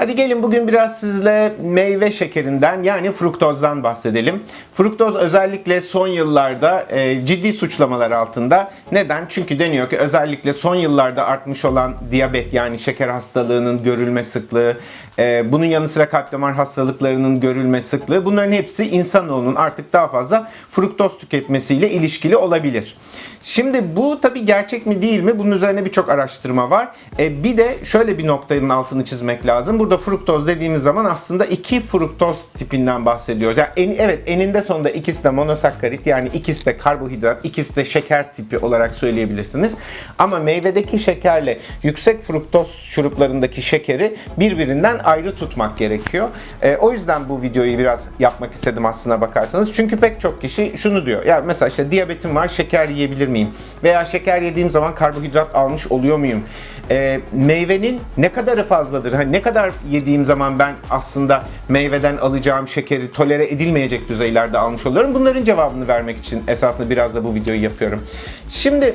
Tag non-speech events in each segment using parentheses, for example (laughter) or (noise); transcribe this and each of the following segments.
Hadi gelin bugün biraz sizle meyve şekerinden yani fruktozdan bahsedelim. Fruktoz özellikle son yıllarda e, ciddi suçlamalar altında. Neden? Çünkü deniyor ki özellikle son yıllarda artmış olan diyabet yani şeker hastalığının görülme sıklığı, e, bunun yanı sıra kalp damar hastalıklarının görülme sıklığı bunların hepsi insanoğlunun artık daha fazla fruktoz tüketmesiyle ilişkili olabilir. Şimdi bu tabii gerçek mi değil mi? Bunun üzerine birçok araştırma var. E, bir de şöyle bir noktanın altını çizmek lazım. Burada fruktoz dediğimiz zaman aslında iki fruktoz tipinden bahsediyoruz. Yani en, evet eninde sonunda ikisi de monosakkarit yani ikisi de karbonhidrat, ikisi de şeker tipi olarak söyleyebilirsiniz. Ama meyvedeki şekerle yüksek fruktoz şuruplarındaki şekeri birbirinden ayrı tutmak gerekiyor. E, o yüzden bu videoyu biraz yapmak istedim aslına bakarsanız. Çünkü pek çok kişi şunu diyor. Ya mesela işte diyabetim var, şeker yiyebilir miyim? Veya şeker yediğim zaman karbonhidrat almış oluyor muyum? E, meyvenin ne kadarı fazladır? Hani ne kadar yediğim zaman ben aslında meyveden alacağım şekeri tolere edilmeyecek düzeylerde almış oluyorum. Bunların cevabını vermek için esasında biraz da bu videoyu yapıyorum. Şimdi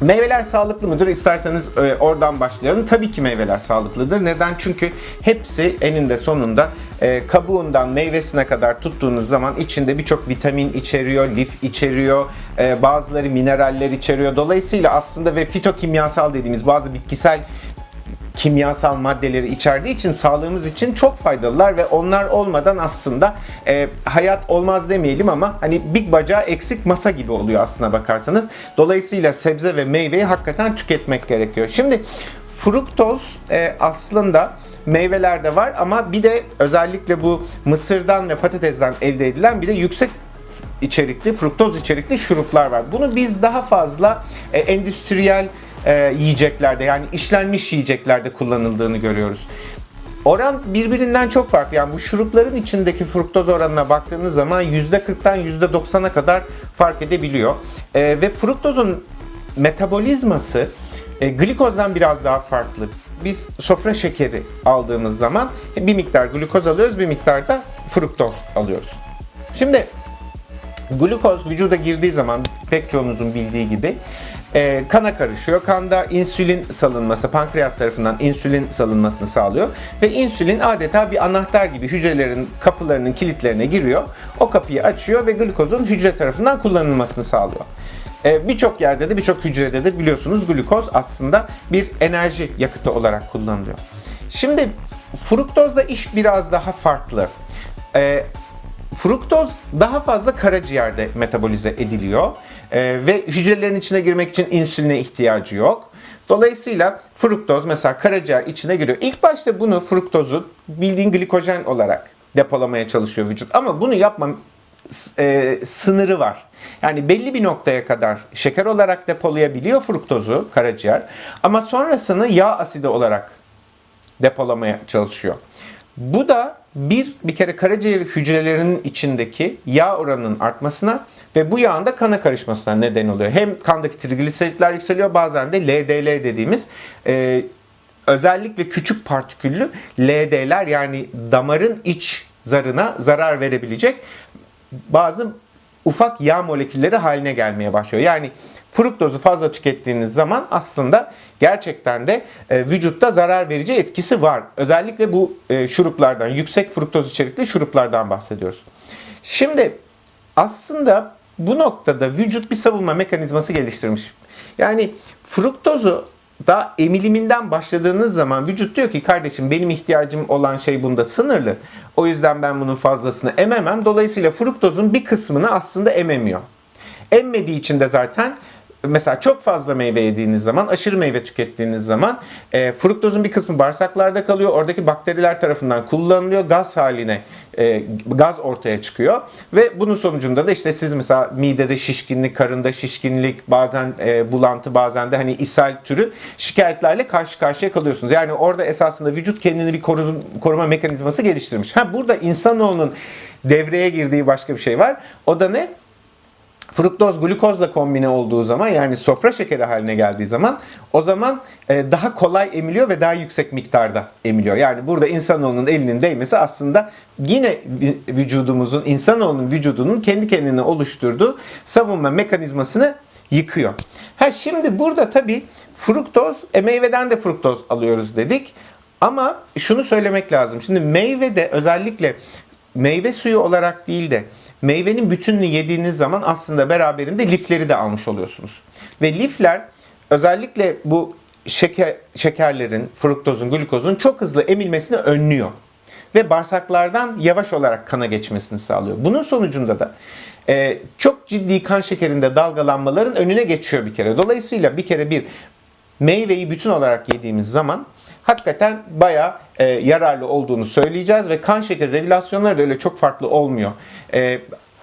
Meyveler sağlıklı mıdır? İsterseniz e, oradan başlayalım. Tabii ki meyveler sağlıklıdır. Neden? Çünkü hepsi eninde sonunda e, kabuğundan meyvesine kadar tuttuğunuz zaman içinde birçok vitamin içeriyor, lif içeriyor, e, bazıları mineraller içeriyor. Dolayısıyla aslında ve fitokimyasal dediğimiz bazı bitkisel kimyasal maddeleri içerdiği için sağlığımız için çok faydalılar ve onlar olmadan aslında e, hayat olmaz demeyelim ama hani big bacağı eksik masa gibi oluyor aslına bakarsanız. Dolayısıyla sebze ve meyveyi hakikaten tüketmek gerekiyor. Şimdi fruktoz e, aslında meyvelerde var ama bir de özellikle bu mısırdan ve patatesten elde edilen bir de yüksek içerikli, fruktoz içerikli şuruplar var. Bunu biz daha fazla e, endüstriyel e, yiyeceklerde yani işlenmiş yiyeceklerde kullanıldığını görüyoruz. Oran birbirinden çok farklı. Yani bu şurupların içindeki fruktoz oranına baktığınız zaman %40'tan %90'a kadar fark edebiliyor. E, ve fruktozun metabolizması e, glikozdan biraz daha farklı. Biz sofra şekeri aldığımız zaman bir miktar glukoz alıyoruz, bir miktar da fruktoz alıyoruz. Şimdi glukoz vücuda girdiği zaman pek çoğunuzun bildiği gibi e, kana karışıyor. Kanda insülin salınması, pankreas tarafından insülin salınmasını sağlıyor. Ve insülin adeta bir anahtar gibi hücrelerin kapılarının kilitlerine giriyor. O kapıyı açıyor ve glukozun hücre tarafından kullanılmasını sağlıyor. E, birçok yerde de birçok hücrede de biliyorsunuz glukoz aslında bir enerji yakıtı olarak kullanılıyor. Şimdi fruktozda iş biraz daha farklı. E, Fruktoz daha fazla karaciğerde metabolize ediliyor Ee, ve hücrelerin içine girmek için insüline ihtiyacı yok. Dolayısıyla fruktoz mesela karaciğer içine giriyor. İlk başta bunu fruktozu bildiğin glikojen olarak depolamaya çalışıyor vücut. Ama bunu yapma e, sınırı var. Yani belli bir noktaya kadar şeker olarak depolayabiliyor fruktozu karaciğer. Ama sonrasını yağ asidi olarak depolamaya çalışıyor. Bu da bir bir kere karaciğer hücrelerinin içindeki yağ oranının artmasına ve bu yağın da kana karışmasına neden oluyor. Hem kandaki trigliseritler yükseliyor bazen de LDL dediğimiz e, özellikle küçük partiküllü LD'ler yani damarın iç zarına zarar verebilecek bazı ufak yağ molekülleri haline gelmeye başlıyor. Yani fruktozu fazla tükettiğiniz zaman aslında gerçekten de e, vücutta zarar verici etkisi var. Özellikle bu e, şuruplardan, yüksek fruktoz içerikli şuruplardan bahsediyoruz. Şimdi aslında bu noktada vücut bir savunma mekanizması geliştirmiş. Yani fruktozu da emiliminden başladığınız zaman vücut diyor ki kardeşim benim ihtiyacım olan şey bunda sınırlı. O yüzden ben bunun fazlasını ememem. Dolayısıyla fruktozun bir kısmını aslında ememiyor. Emmediği için de zaten mesela çok fazla meyve yediğiniz zaman, aşırı meyve tükettiğiniz zaman e, fruktozun bir kısmı bağırsaklarda kalıyor. Oradaki bakteriler tarafından kullanılıyor. Gaz haline, e, gaz ortaya çıkıyor. Ve bunun sonucunda da işte siz mesela midede şişkinlik, karında şişkinlik, bazen e, bulantı, bazen de hani ishal türü şikayetlerle karşı karşıya kalıyorsunuz. Yani orada esasında vücut kendini bir koru, koruma mekanizması geliştirmiş. Ha burada insanoğlunun devreye girdiği başka bir şey var. O da ne? Fruktoz glukozla kombine olduğu zaman yani sofra şekeri haline geldiği zaman o zaman e, daha kolay emiliyor ve daha yüksek miktarda emiliyor. Yani burada insanoğlunun elinin değmesi aslında yine vücudumuzun, insanoğlunun vücudunun kendi kendine oluşturduğu savunma mekanizmasını yıkıyor. Ha şimdi burada tabii fruktoz, e, meyveden de fruktoz alıyoruz dedik. Ama şunu söylemek lazım. Şimdi meyve de özellikle meyve suyu olarak değil de meyvenin bütününü yediğiniz zaman aslında beraberinde lifleri de almış oluyorsunuz. Ve lifler özellikle bu şeker, şekerlerin, fruktozun, glukozun çok hızlı emilmesini önlüyor. Ve bağırsaklardan yavaş olarak kana geçmesini sağlıyor. Bunun sonucunda da e, çok ciddi kan şekerinde dalgalanmaların önüne geçiyor bir kere. Dolayısıyla bir kere bir meyveyi bütün olarak yediğimiz zaman hakikaten bayağı e, yararlı olduğunu söyleyeceğiz ve kan şekeri regülasyonları da öyle çok farklı olmuyor. E,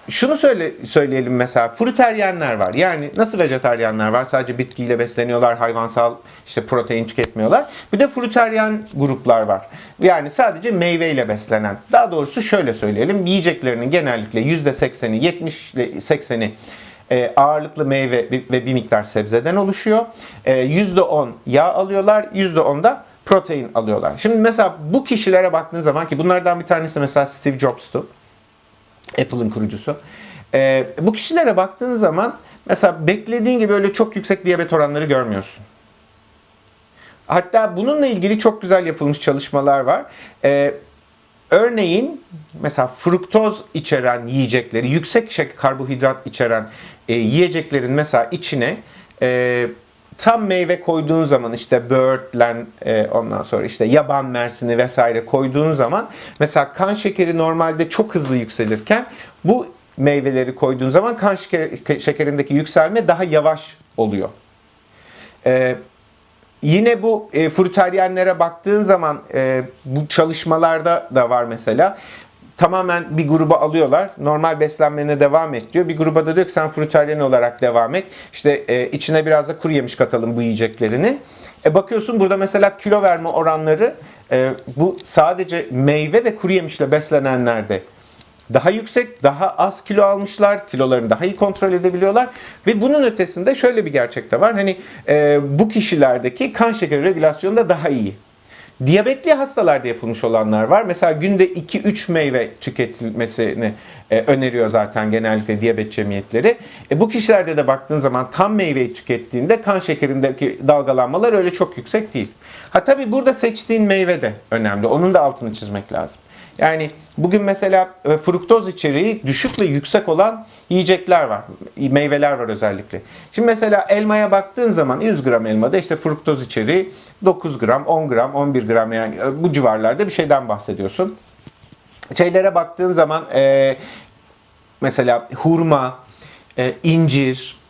şunu söyle söyleyelim mesela fruteryenler var. Yani nasıl vejetaryenler var? Sadece bitkiyle besleniyorlar, hayvansal işte protein tüketmiyorlar. Bir de fruteryen gruplar var. Yani sadece meyveyle beslenen. Daha doğrusu şöyle söyleyelim. Yiyeceklerinin genellikle %80'i, 70 ile 80'i e, ağırlıklı meyve ve bir miktar sebzeden oluşuyor. E, %10 yağ alıyorlar, %10 da protein alıyorlar. Şimdi mesela bu kişilere baktığın zaman ki bunlardan bir tanesi mesela Steve Jobs'tu. Apple'ın kurucusu. E, bu kişilere baktığın zaman mesela beklediğin gibi öyle çok yüksek diyabet oranları görmüyorsun. Hatta bununla ilgili çok güzel yapılmış çalışmalar var. Ee, örneğin mesela fruktoz içeren yiyecekleri, yüksek şeker karbonhidrat içeren e, yiyeceklerin mesela içine e, tam meyve koyduğun zaman işte böğürtlen e, ondan sonra işte yaban mersini vesaire koyduğun zaman mesela kan şekeri normalde çok hızlı yükselirken bu meyveleri koyduğun zaman kan şeker- şekerindeki yükselme daha yavaş oluyor. Ee, Yine bu e, fruteryenlere baktığın zaman e, bu çalışmalarda da var mesela. Tamamen bir gruba alıyorlar. Normal beslenmene devam et diyor. Bir gruba da diyor ki sen fruteryen olarak devam et. İşte e, içine biraz da kuru yemiş katalım bu yiyeceklerini. E, bakıyorsun burada mesela kilo verme oranları e, bu sadece meyve ve kuru yemişle beslenenlerde daha yüksek, daha az kilo almışlar, kilolarını daha iyi kontrol edebiliyorlar ve bunun ötesinde şöyle bir gerçek de var. Hani e, bu kişilerdeki kan şekeri regülasyonu da daha iyi. Diyabetli hastalarda yapılmış olanlar var. Mesela günde 2-3 meyve tüketilmesini e, öneriyor zaten genellikle diyabet cemiyetleri. E, bu kişilerde de baktığın zaman tam meyveyi tükettiğinde kan şekerindeki dalgalanmalar öyle çok yüksek değil. Ha tabii burada seçtiğin meyve de önemli. Onun da altını çizmek lazım. Yani bugün mesela e, fruktoz içeriği düşük ve yüksek olan yiyecekler var. Meyveler var özellikle. Şimdi mesela elmaya baktığın zaman 100 gram elmada işte fruktoz içeriği 9 gram, 10 gram, 11 gram yani e, bu civarlarda bir şeyden bahsediyorsun. Şeylere baktığın zaman e, mesela hurma, e, incir,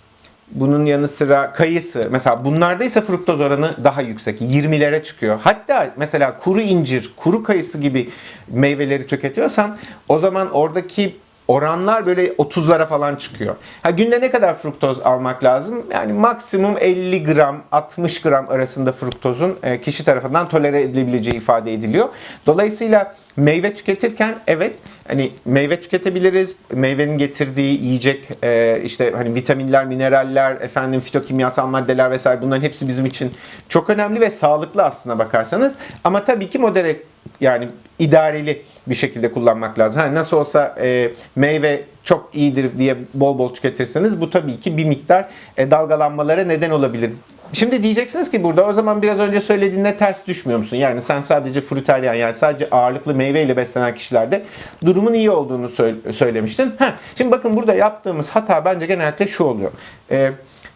bunun yanı sıra kayısı. Mesela bunlarda ise fruktoz oranı daha yüksek. 20'lere çıkıyor. Hatta mesela kuru incir, kuru kayısı gibi meyveleri tüketiyorsan o zaman oradaki oranlar böyle 30'lara falan çıkıyor. Ha günde ne kadar fruktoz almak lazım? Yani maksimum 50 gram, 60 gram arasında fruktozun e, kişi tarafından tolere edilebileceği ifade ediliyor. Dolayısıyla meyve tüketirken evet hani meyve tüketebiliriz. Meyvenin getirdiği yiyecek e, işte hani vitaminler, mineraller, efendim fitokimyasal maddeler vesaire bunların hepsi bizim için çok önemli ve sağlıklı aslına bakarsanız. Ama tabii ki modere yani idareli bir şekilde kullanmak lazım. Hani nasıl olsa e, meyve çok iyidir diye bol bol tüketirseniz bu tabii ki bir miktar e, dalgalanmalara neden olabilir. Şimdi diyeceksiniz ki burada o zaman biraz önce söylediğinde ters düşmüyor musun? Yani sen sadece fruteryan yani sadece ağırlıklı meyveyle beslenen kişilerde durumun iyi olduğunu söyle- söylemiştin. Heh, şimdi bakın burada yaptığımız hata bence genellikle şu oluyor. Ee,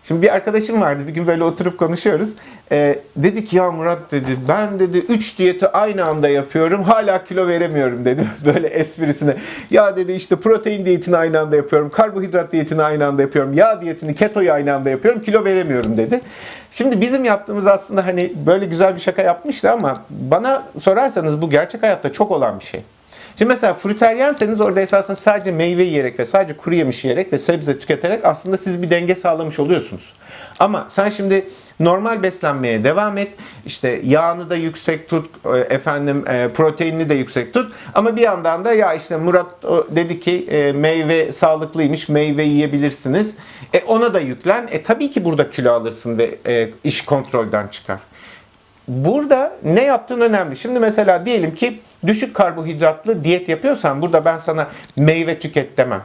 Şimdi bir arkadaşım vardı bir gün böyle oturup konuşuyoruz. Ee, dedi ki ya Murat dedi ben dedi 3 diyeti aynı anda yapıyorum hala kilo veremiyorum dedi (laughs) böyle esprisine. Ya dedi işte protein diyetini aynı anda yapıyorum, karbonhidrat diyetini aynı anda yapıyorum, yağ diyetini, ketoyu aynı anda yapıyorum kilo veremiyorum dedi. Şimdi bizim yaptığımız aslında hani böyle güzel bir şaka yapmıştı ama bana sorarsanız bu gerçek hayatta çok olan bir şey. Şimdi mesela fruteryenseniz orada esasında sadece meyve yiyerek ve sadece kuru yemiş yiyerek ve sebze tüketerek aslında siz bir denge sağlamış oluyorsunuz. Ama sen şimdi normal beslenmeye devam et. İşte yağını da yüksek tut, e, efendim e, proteinini de yüksek tut. Ama bir yandan da ya işte Murat dedi ki e, meyve sağlıklıymış, meyve yiyebilirsiniz. E ona da yüklen. E tabii ki burada kilo alırsın ve iş kontrolden çıkar. Burada ne yaptığın önemli. Şimdi mesela diyelim ki düşük karbohidratlı diyet yapıyorsan burada ben sana meyve tüket demem.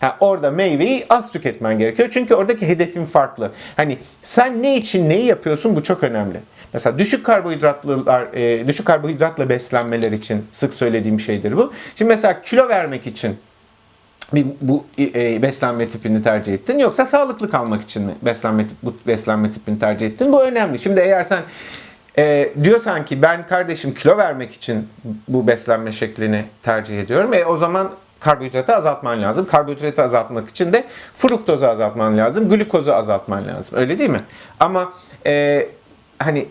Ha, orada meyveyi az tüketmen gerekiyor. Çünkü oradaki hedefin farklı. Hani sen ne için neyi yapıyorsun bu çok önemli. Mesela düşük karbonhidratlılar, e, düşük karbonhidratla beslenmeler için sık söylediğim şeydir bu. Şimdi mesela kilo vermek için bir bu e, beslenme tipini tercih ettin yoksa sağlıklı kalmak için mi beslenme bu beslenme tipini tercih ettin? Bu önemli. Şimdi eğer sen e, diyorsan ki ben kardeşim kilo vermek için bu beslenme şeklini tercih ediyorum. E, o zaman karbonhidratı azaltman lazım. Karbonhidratı azaltmak için de fruktozu azaltman lazım. Glikozu azaltman lazım. Öyle değil mi? Ama e, hani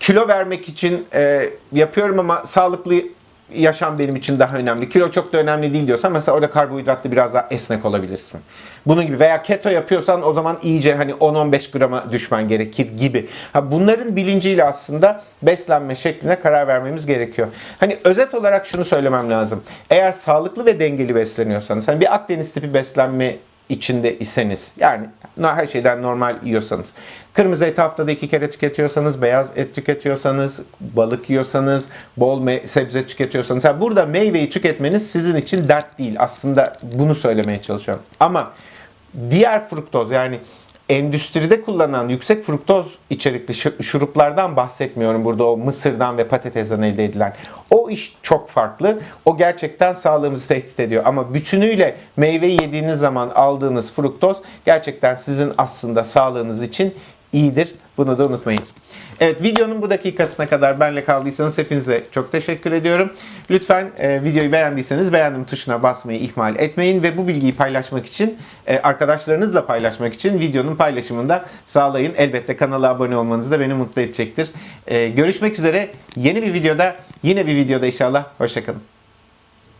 kilo vermek için e, yapıyorum ama sağlıklı yaşam benim için daha önemli. Kilo çok da önemli değil diyorsan mesela orada karbonhidratlı biraz daha esnek olabilirsin. Bunun gibi veya keto yapıyorsan o zaman iyice hani 10-15 grama düşmen gerekir gibi. Ha bunların bilinciyle aslında beslenme şekline karar vermemiz gerekiyor. Hani özet olarak şunu söylemem lazım. Eğer sağlıklı ve dengeli besleniyorsanız, hani bir Akdeniz tipi beslenme içinde iseniz yani her şeyden normal yiyorsanız. Kırmızı et haftada iki kere tüketiyorsanız beyaz et tüketiyorsanız balık yiyorsanız bol sebze tüketiyorsanız. Yani burada meyveyi tüketmeniz sizin için dert değil. Aslında bunu söylemeye çalışıyorum. Ama diğer fruktoz yani endüstride kullanılan yüksek fruktoz içerikli şu- şuruplardan bahsetmiyorum burada o mısırdan ve patatesten elde edilen. O iş çok farklı. O gerçekten sağlığımızı tehdit ediyor. Ama bütünüyle meyveyi yediğiniz zaman aldığınız fruktoz gerçekten sizin aslında sağlığınız için iyidir. Bunu da unutmayın. Evet videonun bu dakikasına kadar benle kaldıysanız hepinize çok teşekkür ediyorum. Lütfen e, videoyu beğendiyseniz beğendim tuşuna basmayı ihmal etmeyin ve bu bilgiyi paylaşmak için e, arkadaşlarınızla paylaşmak için videonun paylaşımını da sağlayın. Elbette kanala abone olmanız da beni mutlu edecektir. E, görüşmek üzere yeni bir videoda yine bir videoda inşallah. Hoşçakalın.